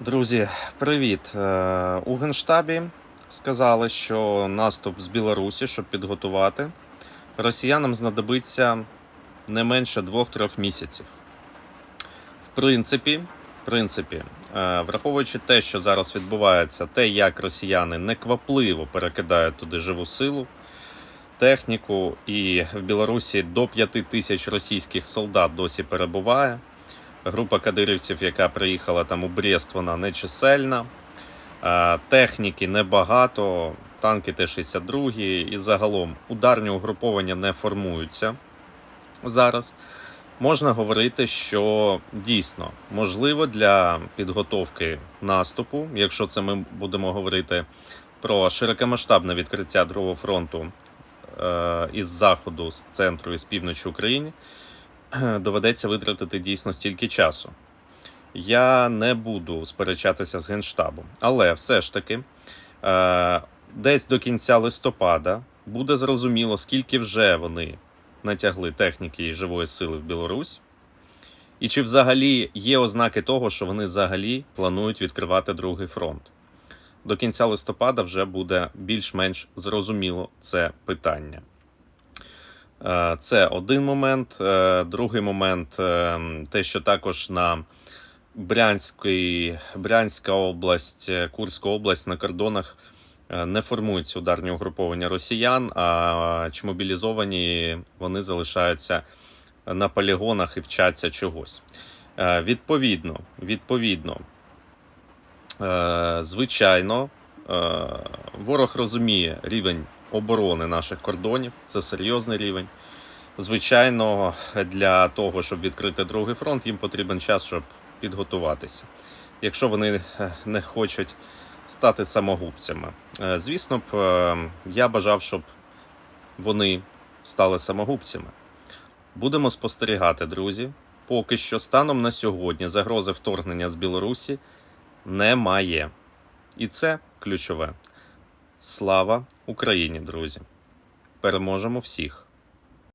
Друзі, привіт! Е, У Генштабі сказали, що наступ з Білорусі, щоб підготувати, росіянам знадобиться не менше 2-3 місяців. В принципі, в принципі, е, враховуючи те, що зараз відбувається, те, як росіяни неквапливо перекидають туди живу силу, техніку, і в Білорусі до 5 тисяч російських солдат досі перебуває. Група кадирівців, яка приїхала там у Брест, вона не чисельна. Техніки небагато, танки Т-62 і загалом ударні угруповання не формуються зараз. Можна говорити, що дійсно можливо для підготовки наступу, якщо це ми будемо говорити про широкомасштабне відкриття Другого фронту е, із заходу, з центру і з півночі України, доведеться витратити дійсно стільки часу. Я не буду сперечатися з Генштабом, але все ж таки, е, десь до кінця листопада буде зрозуміло, скільки вже вони натягли техніки і живої сили в Білорусь, і чи взагалі є ознаки того, що вони взагалі планують відкривати другий фронт. До кінця листопада вже буде більш-менш зрозуміло це питання. Е, Це один момент. Е, Другий момент е, те, що також на Брянський, Брянська область, Курська область на кордонах не формуються ударні угруповання росіян, а чи мобілізовані вони залишаються на полігонах і вчаться чогось. Відповідно, відповідно, звичайно, ворог розуміє рівень оборони наших кордонів, це серйозний рівень. Звичайно, для того, щоб відкрити другий фронт, їм потрібен час, щоб підготуватися. Якщо вони е, не хочуть стати самогубцями. Е, Звісно б, е, я бажав, щоб вони стали самогубцями. Будемо спостерігати, друзі. Поки що, станом на сьогодні, загрози вторгнення з Білорусі немає. І це ключове. Слава Україні, друзі! Переможемо всіх!